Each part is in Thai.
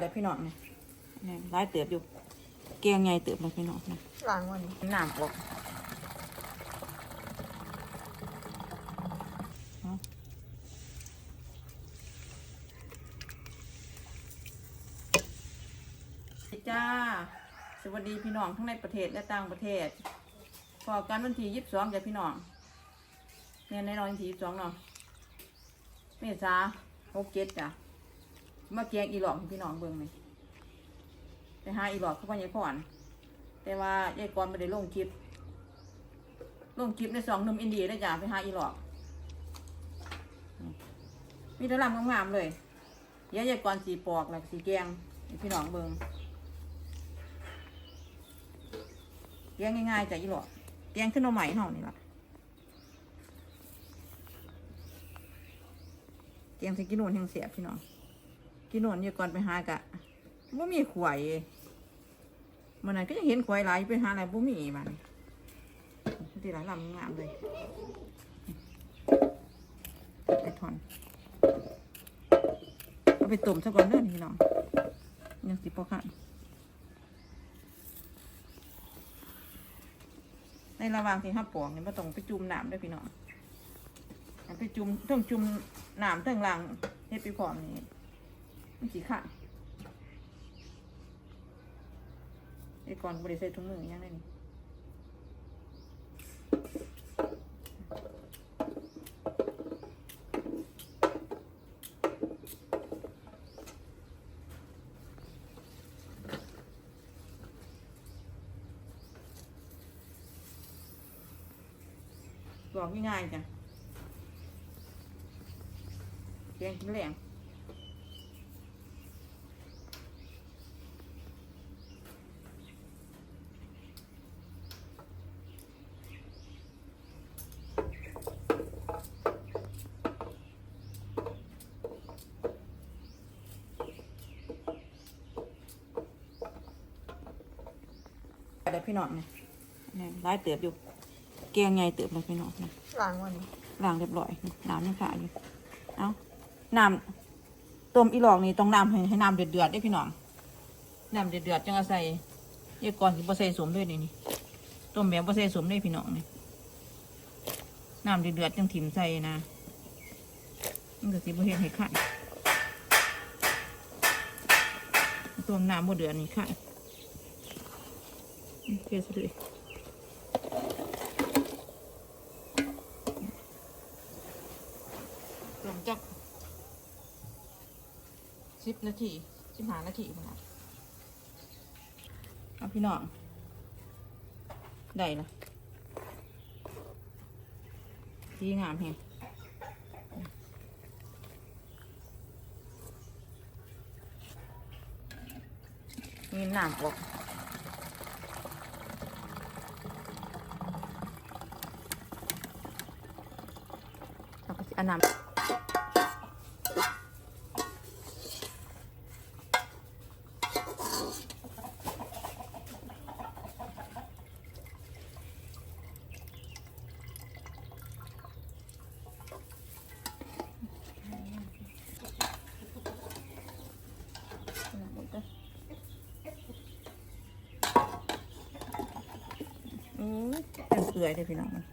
แต่พี่น้องเนี่ยเนี่ยร้ายเติบอยู่แกงไงเติบเลยพี่น้องนะล้างวันนี้น้ำออกเอาจ้า สวัสดีพี่น้องทั้งในประเทศและต่างประเทศพอกันวันที่ยี่สิบสองจ้ะพี่น้องเนี่ยในนอนวันที่ยี่สิบสองเนาะเมษาหกเจ็ดจ้ะ มาแกงอีหลอกให้พี่น้องเบิ่งเลยไปหาอีหลอกเข้าไปยังก่อนแต่ว่ายายกรไม่ได้ลงคลิปลงคลิปในสองนุ่มอินเดียได้จ้ะไปหาอีหลอก มีแตะลำงามๆเลยเดี๋ยวยายกรสีปอกแล้วก็สีแกงพี่น้องเบิงแกงง่ายๆจ้ะอีหลอกแกงขึ้นเอาใหม่เนานี่ล่ะแกงสกินนนแห่งเสียพี่น้อง กินนวนยายกรไปหากะว่มีขวายมันนั้นก็ยังเห็นควายหลายไปหาอะไรบุมีมานที่หลายลำงามเลยไปถอนเอาไปต้มซะก่อนเด้อนี่พี่น้องยังสิปอกขันในระหว่างที่ห้าปอกนี่มาต้องไปจุ่มน้ำด้วยพี่น้องอันไปจุ่มเทั้งจุ่มน้ำเทั้งหลังเฮ็ดไปพร้อมนี่ มันสีขันไอ้ก่อนบริใส่ถุงมือยังไงนี่บอกง่ายๆจ้ะแกงกินแหล งแต่พี่น้องเนี่ยเนี่ยร้ายเติบอยู่แกงไงเติบเลยพี่น้องนะล้างวันนี้ล้างเรียบร้อยนี่น้ำยังขาอยู่เอาน้ำต้มอีหลอกนี่ต้องน้ำให้ให้น้ำเดือดเดือดๆได้พี่น้องน้ำเดือดเดือดๆจังเอาใส่เยอะก่อนสิบ่ใส่สมด้วยนี่นี่ต้มแบบบ่ใส่สมด้วยพี่น้องนี่น้ำเดือดเดือดๆจังถิ่มใส่นะมันก็สิบ่เฮ็ดให้ขันต้มน้ำบ่เดือดนี่ขัน โอเคสุดเลยลงจากสิบนาทีสิบห้านาทีพอนะเอาพี่น้องได้ละดีงามแฮงมีน้ำออกเราก็จะเอาน้ำโอ้ยเป็นเปื่อยเลยพี่น้องมัน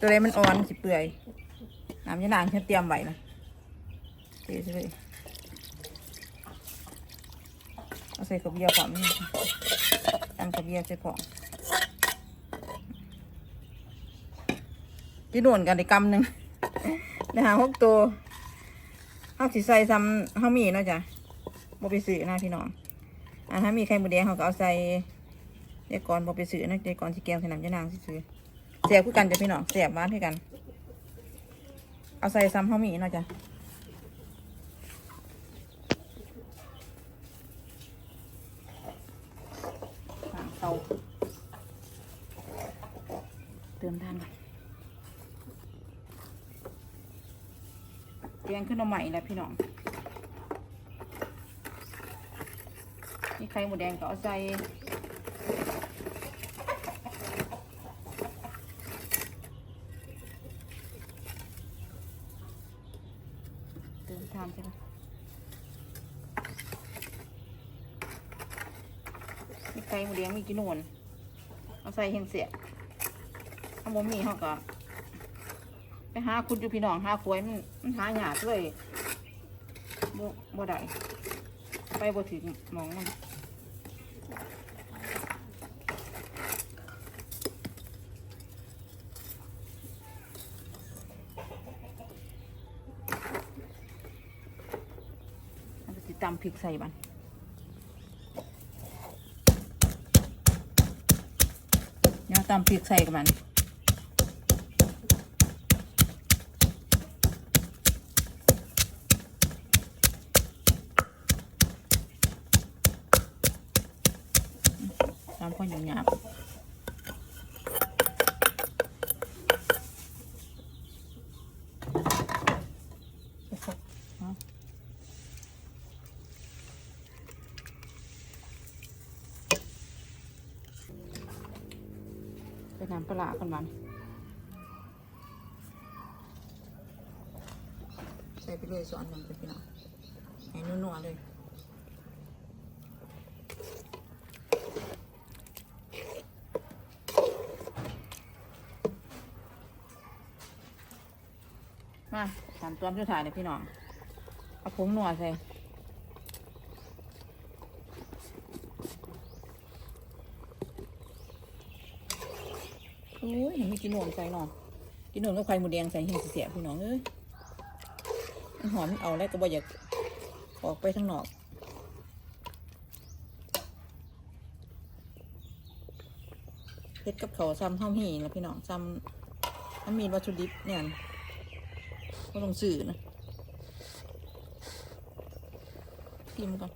ตัวอะไรมันอ่อนสิเปื่อยน้ำยานางฉันเตรียมไว้นะเทใช่เลยเอาใส่กระเบียร์ก่อนนี่ตั้งกระเบียร์ใส่ของที่โดนกันในกำหนึ่งนะฮะหกตัวเขาสิใส่ซ้ำเขามีเนาะจ้ะบ่ไปซื้อนะพี่น้องอ่าถ้ามีไข่หมูแดงเขาก็เอาใส่เดี๋ยวก่อนบอไปซื้อนะเดี๋ยวก่อนสิแกงใส่น้ำยานางสิซื้อ สียบคือกันจ้ะพี่น้องเสียบบ้านคือกัน เอาใส่ซ้ำเขามีเนาะจ้ะเขาเติมทานหน่อยแกงขึ้นมาใหม่แล้วพี่น้องนี่ไข่หมูแดงก็เอาใส่ ทานใช่ไหม มีไก่หมูแดงมีกินนวลเอาใส่เห็นเสียถ้าบ่มีเขาก็ไปหาคุณอยู่พี่น้องหาควยมันมันหายากเลยบ่บ่ได้ไปบ่ถึงมองมันเอาไปติดตามพริกใส่มันเดี๋ยว ตามเพริกใส่กับมันตามพ่อหยาบหย เอาไปน้ำปลากันมันใส่ไปเลยสอนมันไปพี่น้องให้นัวๆเลยมาทำตัวมชุดถ่ายเลยพี่น้องเอาผงหนัวใส่ โอ้ยเห็นมีกินนวลใส่หน่อกินนวลก็ไข่หมูแดงใส่เห็นเสียพี่น้องเอ้ยหอมมันเอาแล้วก็บ่อยากออกไปข้างนอกเฮ็ดกับเขาซ้ำข้าวหีแล้วพี่น้องซ้ำมันมีวัตถุดิบเนี่ยก็ต้องสื่อนะพิมก่อน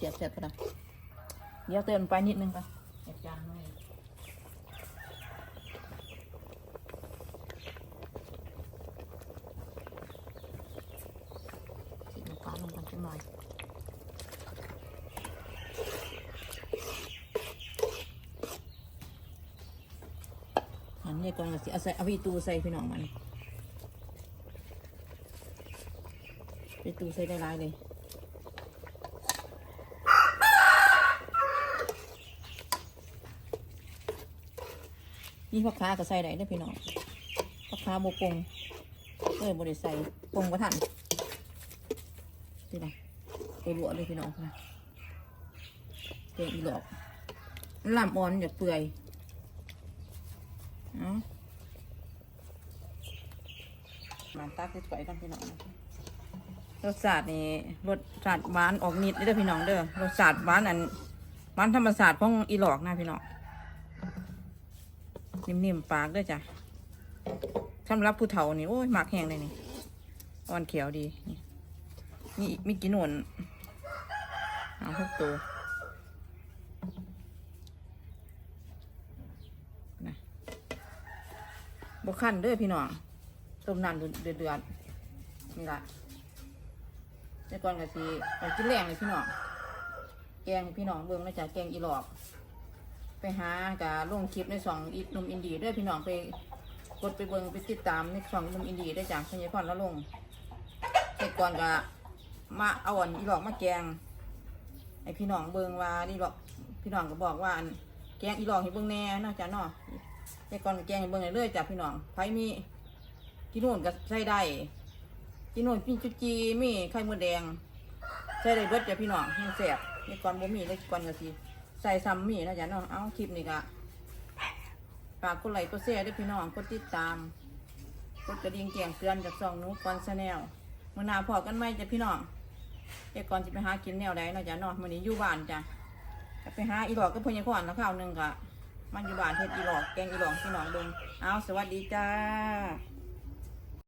เสียบเสียบก็ได้เดี๋ยวเตือนไปนิดนึงก่อนเสียบจานหน่อยสีน้ำตาลงกันจังหน่อยอันนี้ก่อนก็สิเอาใส่เอาไปตูใส่พี่น้องมันไปตูใส่ได้หลายเลย นี่พ่อค้าก็ใส่ได้เด้อพี่น้องพ่อค้าโบปงเอ้ยโบได้ใส่ปงประทันนี่นะตัวลวกเลยพี่น้องนะเกลืออีหลอกลำอ่อนอย่าเปื่อยเอามาตักใส่ถ้วยกันพี่น้องรสชาตินี่รสชาติหวานออกนิดเด้อพี่น้องเด้อรสชาติหวานอันหวานธรรมชาติของอีหลอกนะพี่น้อง นิ่มๆปากด้อจ้ะสำหรับผู้เฒ่านี่โอ้ยหมักแห้งเลยนี่อ่อนเขียวดี นี่มีกี่หนวนเอาหกตัวบกขั้นเด้อพี่น้องต้มน้ำเดือดเดือดๆนี่ละแต่ก่อนก็สิกินแรงเลยพี่น้อง แกงพี่น้องเบิ่งนะจ๊ะแกงอีหลอก ไปหากะลงคลิปในสองอีนุ่มอินดีเด้อพี่น้องไปกดไปเบิงไปติดตามในสองนุ่มอินดีได้จ้ะพญาพรแล้วลงแต่ก่อนก็มาเอาอันอีหลอกมาแกงให้พี่น้องเบิงว่านี่หรอกพี่น้องก็บอกว่าอันแกงอีหลอกให้เบิงแน่เนาะจ้ะเนาะแต่ก่อนแกงให้เบิงเรื่อยๆจ้ะพี่น้องไผมีกินนู่นก็ใส่ได้กินนู่นปิ้งจุจีมีไข่มดแดงใส่ได้เบิดจ้ะพี่น้องให้แซ่บแต่ก่อนบ่มีเลยก่อนก็สิ ใส่ซ้ำมีนะจ๊ะเนาะเอาคลิปนี้ก็ฝากกดไลค์กดแชร์ด้วยพี่น้องกดติดตามกดกระดิ่งแจ้งเตือนจากช่องหนูก่อนชแนลมื้อนาพอกันไหมจ้ะพี่น้องแต่ก่อนสิไปหากินแนวใดนะจ้ะนาะมื้อนี้อยู่บ้านจ้ะไปหาอีหลอกก็พญาขวัญแล้วข้าวหนึงก็มันอยู่บ้านเฮ็ดอีหลอกแกงอีหลอกพี่น้องเบิ่งเอาสวัสดีจ้า